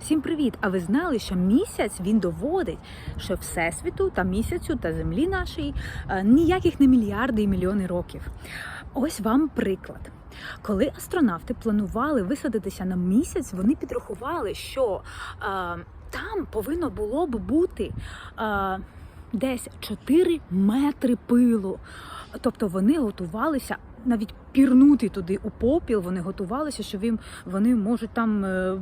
Всім привіт! А ви знали, що місяць він доводить, що всесвіту та місяцю та землі нашій е, ніяких не мільярди і мільйони років. Ось вам приклад. Коли астронавти планували висадитися на місяць, вони підрахували, що е, там повинно було б бути е, десь 4 метри пилу. Тобто вони готувалися навіть пірнути туди у попіл, вони готувалися, що вони можуть там е,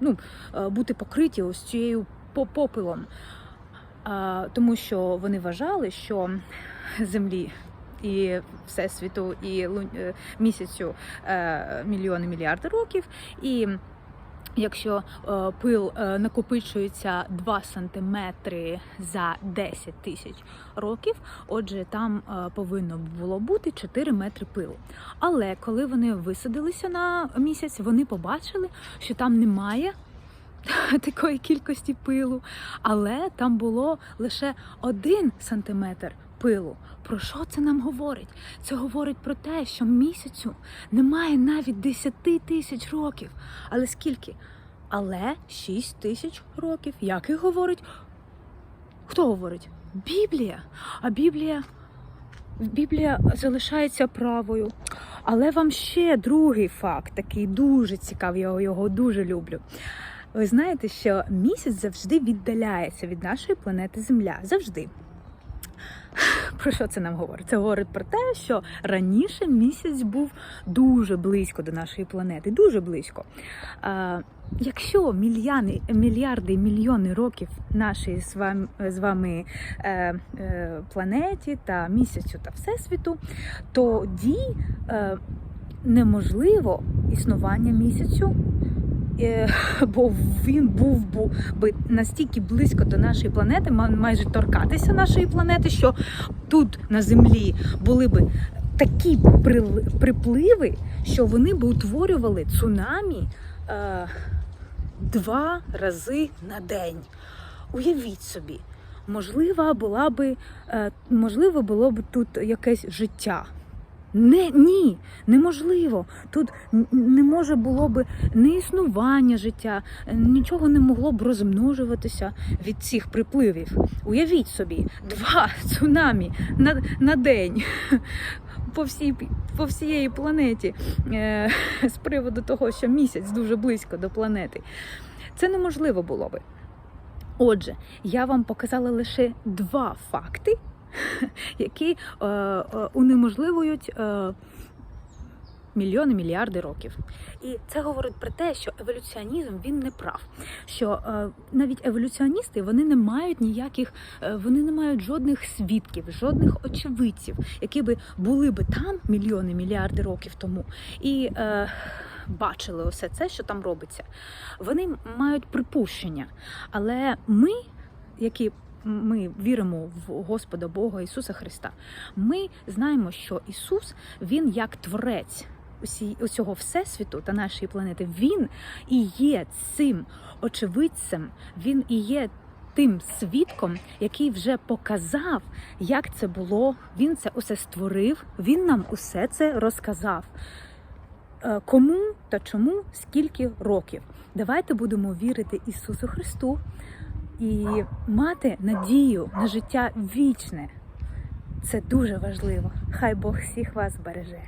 ну, е, бути покриті ось цією попилом, Тому що вони вважали, що землі і всесвіту, і е, місяцю е, мільйони мільярди років. І якщо е, пил е, накопичується 2 сантиметри за 10 тисяч років, отже, там е, повинно було бути 4 метри пилу. Але коли вони висадилися на місяць, вони побачили, що там немає такої кількості пилу, але там було лише один сантиметр пилу. Про що це нам говорить? Це говорить про те, що місяцю немає навіть 10 тисяч років. Але скільки? Але 6 тисяч років. Як і говорить? Хто говорить? Біблія. А Біблія. Біблія залишається правою. Але вам ще другий факт, такий дуже цікавий, я його дуже люблю. Ви знаєте, що місяць завжди віддаляється від нашої планети Земля. Завжди. Про що це нам говорить? Це говорить про те, що раніше місяць був дуже близько до нашої планети, дуже близько. А, якщо мільяни, мільярди і мільйони років нашої з вами, з вами е, е, планеті та місяцю та всесвіту, тоді е, неможливо існування місяцю. Е, Бо він був би настільки близько до нашої планети, ма- майже торкатися нашої планети, що тут на землі були би такі припливи, що вони б утворювали цунамі е, два рази на день. Уявіть собі, можлива була би, е, можливо, було б тут якесь життя. Не, ні, неможливо. Тут не може було б не існування життя, нічого не могло б розмножуватися від цих припливів. Уявіть собі, два цунамі на, на день по, всій, по всієї планеті е, з приводу того, що місяць дуже близько до планети. Це неможливо було би. Отже, я вам показала лише два факти, які е, е, унеможливують е, мільйони мільярди років. І це говорить про те, що еволюціонізм він не прав. Що навіть еволюціоністи вони не мають ніяких, вони не мають жодних свідків, жодних очевидців, які би були би там мільйони мільярди років тому. І бачили усе це, що там робиться. Вони мають припущення. Але ми, які ми віримо в Господа Бога Ісуса Христа, ми знаємо, що Ісус Він як творець усі- усього всесвіту та нашої планети, Він і є цим очевидцем, Він і є тим свідком, який вже показав, як це було. Він це усе створив, він нам усе це розказав. Е, Кому та чому скільки років? Давайте будемо вірити Ісусу Христу і мати надію на життя вічне. Це дуже важливо. Хай Бог всіх вас береже.